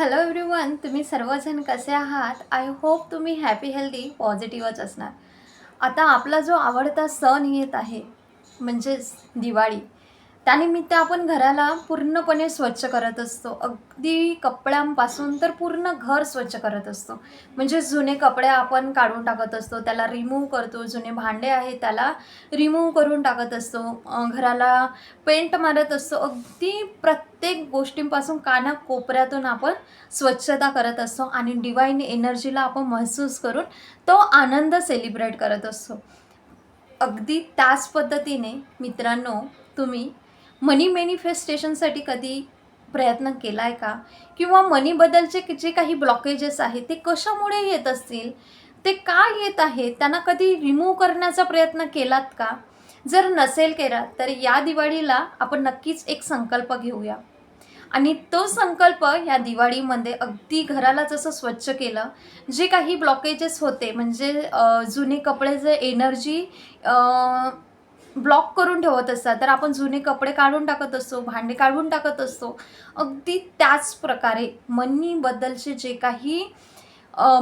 Hello everyone तुम्ही सर्वजण कसे आहात? आय होप तुम्ही हॅपी हेल्दी पॉझिटिव्हच असणार. आता आपला जो आवडता सण येत आहे म्हणजेच दिवाळी त्यानिमित्त आपण घराला पूर्णपणे स्वच्छ करत असतो. अगदी कपड्यांपासून तर पूर्ण घर स्वच्छ करत असतो. म्हणजे जुने कपडे आपण काढून टाकत असतो त्याला रिमूव्ह करतो. जुने भांडे आहे त्याला रिमूव्ह करून टाकत असतो. घराला पेंट मारत असतो. अगदी प्रत्येक गोष्टींपासून काना कोपऱ्यातून आपण स्वच्छता करत असतो आणि डिवाईन एनर्जीला आपण महसूस करून तो आनंद सेलिब्रेट करत असतो. अगदी त्याच पद्धतीने मित्रांनो तुम्ही मनी मॅनिफेस्टेशनसाठी कधी प्रयत्न केला आहे का? किंवा मनीबद्दलचे जे काही ब्लॉकेजेस आहेत ते कशामुळे येत असतील? ते का येत आहेत? त्यांना कधी रिमूव्ह करण्याचा प्रयत्न केलात का? जर नसेल केला तर या दिवाळीला आपण नक्कीच एक संकल्प घेऊया. आणि तो संकल्प या दिवाळीमध्ये अगदी घराला जसं स्वच्छ केलं जे काही ब्लॉकेजेस होते म्हणजे जुने कपडे जे एनर्जी ब्लॉक करून ठेवत असतात. तर आपण जुने कपडे काढून टाकत असतो भांडे काढून टाकत असतो. अगदी त्याच प्रकारे मनीबद्दलचे जे काही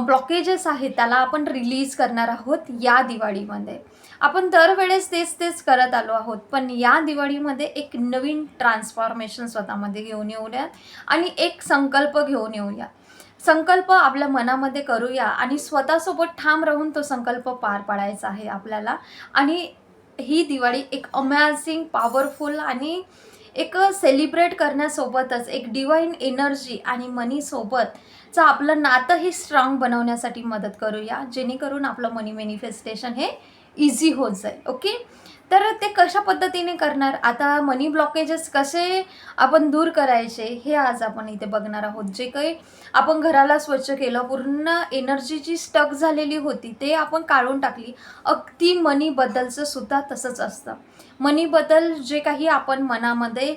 ब्लॉकेजेस आहेत त्याला आपण रिलीज करणार आहोत या दिवाळीमध्ये. आपण दरवेळेस तेच तेच करत आलो आहोत पण या दिवाळीमध्ये एक नवीन ट्रान्सफॉर्मेशन स्वतःमध्ये घेऊन येऊयात आणि एक संकल्प घेऊन येऊया संकल्प आपल्या मनामध्ये करूया आणि स्वतःसोबत ठाम राहून तो संकल्प पार पाडायचा आहे आपल्याला. आणि ही दिवाळी एक अमॅझिंग पॉवरफुल आणि एक सेलिब्रेट करण्यासोबतच एक डिवाईन एनर्जी आणि मनीसोबतचं आपलं नातं हे स्ट्रॉंग बनवण्यासाठी मदत करूया जेणेकरून आपलं मनी मॅनिफेस्टेशन हे इझी होत जाईल ओके तर ते कशा पद्धतीने करणार? आता मनी ब्लॉकेजेस कसे आपण दूर करायचे हे आज आपण इथे बघणार आहोत. जे काही आपण घराला स्वच्छ केलं पूर्ण एनर्जी जी स्टक झालेली होती ते आपण काढून टाकली. अगदी मनीबद्दलचं सुद्धा तसंच असतं. मनीबद्दल जे काही आपण मनामध्ये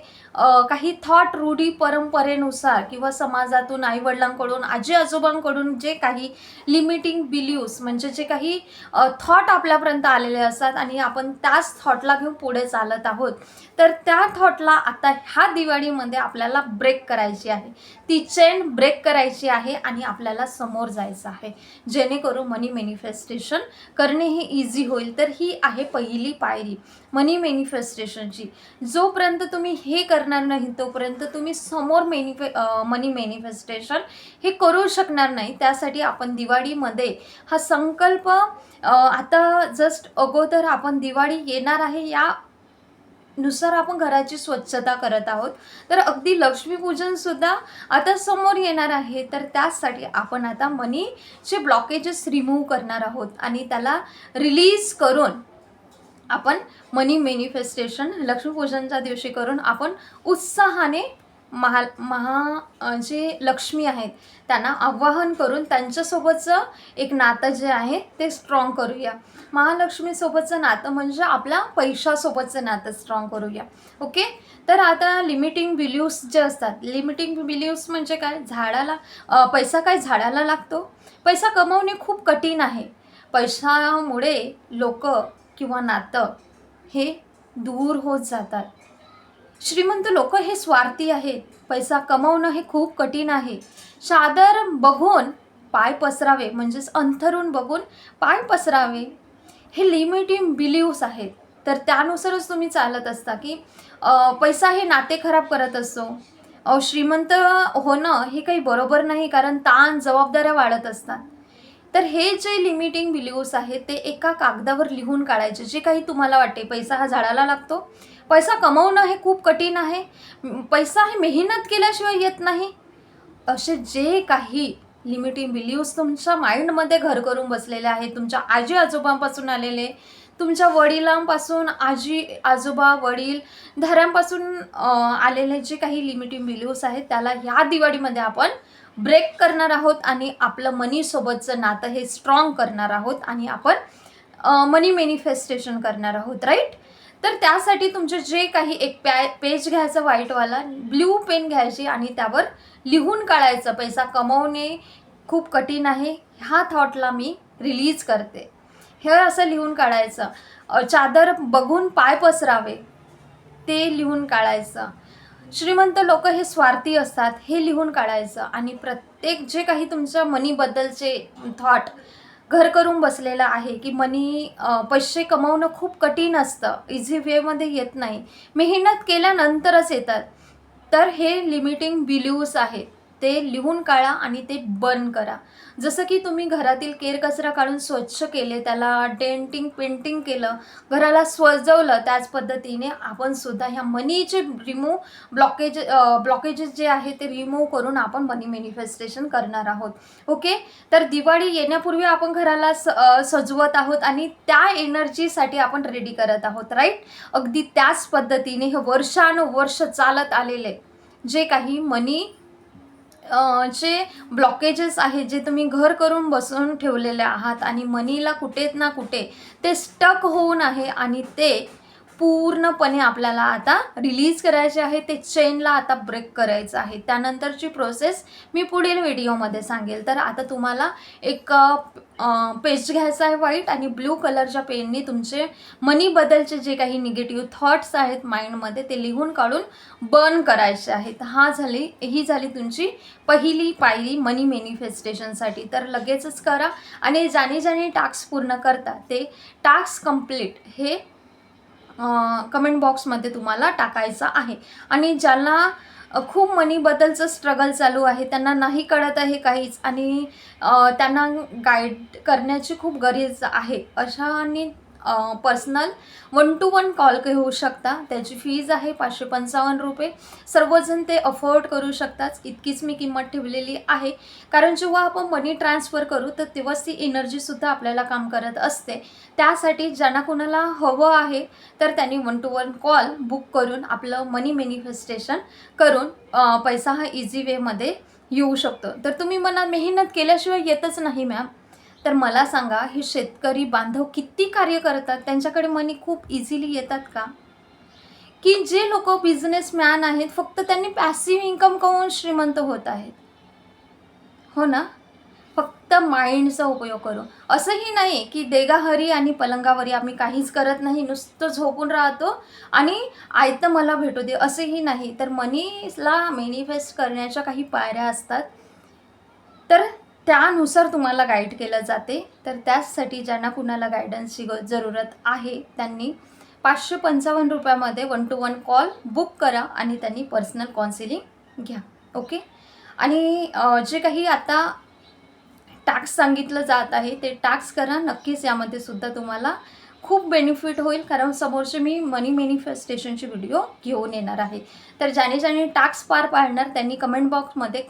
काही थॉट रूढी परंपरेनुसार किंवा समाजातून आईवडिलांकडून आजी आजोबांकडून जे काही लिमिटिंग बिलिव्स म्हणजे जे काही थॉट आपल्यापर्यंत आलेले असतात आणि आपण त्याच थॉटला घेऊन पुढे चालत आहोत. तर त्या थॉटला आता ह्या दिवाळीमध्ये आपल्याला ब्रेक करायची आहे. ती चेन ब्रेक करायची आहे आणि आपल्याला समोर जायचं आहे. जेणेकरून मनी मॅनिफेस्टेशन करणे हे इझी होईल. तर ही आहे पहिली पायरी मनी मॅनिफेस्टेशनची जोपर्यंत तुम्ही हे करणार नाही तोपर्यंत तुम्ही समोर मेनिफे मनी मॅनिफेस्टेशन हे करू शकणार नाही. त्यासाठी आपण दिवाळीमध्ये हा संकल्प आता जस्ट अगोदर आपण दिवाळी येणार आहे या नुसार आपण घराची स्वच्छता करत आहोत. तर अगदी लक्ष्मीपूजन सुद्धा आता समोर येणार आहे. तर त्याचसाठी आपण आता मनीचे ब्लॉकेजेस रिमूव्ह करणार आहोत आणि त्याला रिलीज करून आपण मनी मॅनिफेस्टेशन लक्ष्मीपूजनच्या दिवशी करून आपण उत्साहाने महा महा जे लक्ष्मी आहेत त्यांना आवाहन करून त्यांच्यासोबतचं एक नातं जे आहे ते स्ट्रॉंग करूया. महालक्ष्मीसोबतचं नातं म्हणजे आपल्या पैशासोबतचं नातं स्ट्रॉंग करूया. ओके तर आता लिमिटिंग बिलिव्स जे असतात लिमिटिंग बिलिव्स म्हणजे काय? झाडाला पैसा काय झाडाला लागतो? पैसा कमवणे खूप कठीण आहे. पैशामुळे लोक किंवा नातं हे दूर होत जातात. श्रीमंत लोक हे स्वार्थी आहेत. पैसा कमवणं हे खूप कठीण आहे. चादर बघून पाय पसरावे म्हणजेच अंथरून बघून पाय पसरावे हे लिमिटिंग बिलीव्स आहेत. तर त्यानुसारच तुम्ही चालत असता की पैसा हे नाते खराब करत असतो श्रीमंत होणं हे काही बरोबर नाही कारण ताण जबाबदाऱ्या वाढत असतात. तर हे जे लिमिटिंग बिलीव्स आहेत ते एका कागदावर लिहून काढायचे जे काही तुम्हाला वाटते. पैसा हा झाडाला लागतो पैसा कमवणं हे खूप कठीण आहे. पैसा हे मेहनत केल्याशिवाय येत नाही. असे जे काही लिमिटिंग बिलीव्स तुमच्या माइंडमध्ये घर करून बसलेले आहेत तुमच्या आजी आजोबांपासून आलेले तुमच्या वडिलांपासून आजी आजोबा वडील धाऱ्यांपासून आलेले जे काही लिमिटिंग बिलीव्स आहेत त्याला ह्या दिवाळीमध्ये आपण ब्रेक करणार आहोत आणि आपलं मनीसोबतचं नातं हे स्ट्रॉंग करणार आहोत आणि आपण मनी मॅनिफेस्टेशन करणार आहोत राईट तर त्यासाठी तुमचे जे काही एक पॅ पेज घ्यायचं व्हाईटवाला ब्ल्यू पेन घ्यायची आणि त्यावर लिहून काढायचं. पैसा कमवणे खूप कठीण आहे. ह्या थॉटला मी रिलीज करते. हे असं लिहून काढायचं. चादर बघून पाय पसरावे. ते लिहून काढायचं. श्रीमंत लोक हे स्वार्थी असतात हे लिहून काढायचं. आणि प्रत्येक जे काही तुमच्या मनीबद्दलचे थॉट घर करून बसलेला आहे की मनी पैसे कमवणं खूप कठीण असतं. इझी वेमध्ये येत नाही. मेहनत केल्यानंतरच येतात. तर हे लिमिटिंग बिल्यूज आहेत. ते लिहून काढा आणि ते बर्न करा. जसं की तुम्ही घरातील केर कचरा काढून स्वच्छ केले त्याला डेंटिंग पेंटिंग केलं घराला सजवलं त्याच पद्धतीने आपण सुद्धा ह्या मनीचे रिमूव्ह ब्लॉकेज ब्लॉकेजेस जे आहे ते रिमूव्ह करून आपण मनी मॅनिफेस्टेशन करणार आहोत. ओके तर दिवाळी येण्यापूर्वी आपण घराला स सजवत आहोत आणि त्या एनर्जीसाठी आपण रेडी करत आहोत राईट अगदी त्याच पद्धतीने हे वर्षानुवर्ष चालत आलेले. जे काही मनी जे ब्लॉकेजेस आहेत जे तुम्ही घर करून बसून ठेवलेले आहात आणि मनीला कुठेत ना कुठे ते स्टक होऊन आहे आणि ते पूर्णपणे आपल्याला आता रिलीज करायचे आहे. ते चेनला आता ब्रेक करायचं आहे. त्यानंतरची प्रोसेस मी पुढील व्हिडिओमध्ये सांगेल. तर आता तुम्हाला एक पेस्ट घ्यायचा आहे व्हाईट आणि ब्ल्यू कलरच्या पेननी तुमचे मनीबद्दलचे जे काही निगेटिव्ह थॉट्स आहेत माइंडमध्ये ते लिहून काढून बर्न करायचे आहेत. हा झाली ही झाली तुमची पहिली पायरी मनी मॅनिफेस्टेशनसाठी तर लगेचच करा आणि ज्याने ज्याने टास्क पूर्ण करता ते टास्क कंप्लीट हे कमेंट बॉक्समध्ये तुम्हाला टाकायचं आहे. आणि ज्यांना खूप मनीबद्दलचं स्ट्रगल चालू आहे त्यांना नाही कळत आहे काहीच. आणि त्यांना गाईड करण्याची खूप गरज आहे. अशांनी personal one to one call घेऊ शकता. त्याची फीज आहे पाचशे पंचावन्न रुपये. सर्वजण ते अफोर्ड करू शकतात. इतकीच मी किंमत ठेवलेली आहे. कारण जेव्हा आपण मनी ट्रान्सफर करू तर तेव्हाच ती एनर्जीसुद्धा आपल्याला काम करत असते. त्यासाठी ज्यांना कोणाला हवं आहे तर त्यांनी one to one call book करून आपलं मनी मॅनिफेस्टेशन करून पैसा हा इझी वेमध्ये येऊ शकतो. तर तुम्ही मला मेहनत केल्याशिवाय येतच नाही मॅम तर मला सांगा हे शेतकरी बांधव किती कार्य करतात? त्यांच्याकडे मनी खूप इझिली येतात का? की जे लोक बिझनेसमॅन आहेत फक्त त्यांनी पॅसिव्ह इन्कम कमवून श्रीमंत होत आहेत. हो ना? फक्त माइंडचा उपयोग करू असंही नाही की देगाहरी आणि पलंगावरी आम्ही काहीच करत नाही नुसतं झोपून राहतो आणि आयतं मला भेटू दे असंही नाही. तर मनीला मॅनिफेस्ट करण्याच्या काही पायऱ्या असतात. तर त्यानुसार तुम्हाला गाईड केलं जाते. तर त्याचसाठी ज्यांना कुणाला गायडन्सची ग जरूरत आहे त्यांनी पाचशे पंचावन्न रुपयामध्ये one to one call book करा आणि त्यांनी पर्सनल काउन्सिलिंग घ्या. ओके आणि जे काही आता टास्क सांगितलं जात आहे ते टास्क करा. नक्कीच यामध्ये सुद्धा तुम्हाला खूप बेनिफिट होईल कारण समोरचे मी मनी मॅनिफेस्टेशनची व्हिडिओ घेऊन येणार आहे. तर ज्याने ज्याने टास्क पार पाडणार त्यांनी कमेंट बॉक्समध्ये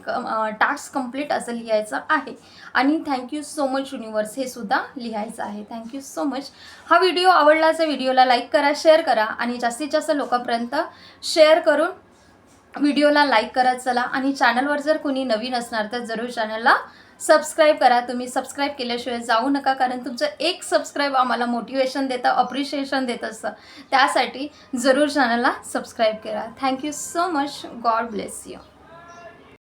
टास्क कंप्लीट असं लिहायचं आहे. आणि थँक्यू सो मच युनिवर्स हे सुद्धा लिहायचं आहे. थँक्यू सो मच हा व्हिडिओ आवडला तर व्हिडिओला लाईक करा शेअर करा आणि जास्तीत जास्त लोकांपर्यंत शेअर करून व्हिडिओला लाईक करत चला आणि चॅनलवर जर कोणी नवीन असणार तर जरूर चॅनलला सबस्क्राईब करा. तुम्ही सबस्क्राईब केल्याशिवाय जाऊ नका कारण तुमचं एक सबस्क्राईब आम्हाला मोटिवेशन देतं अप्रिशिएशन देत असतं त्यासाठी जरूर चॅनलला सबस्क्राईब करा. Thank you so much God bless you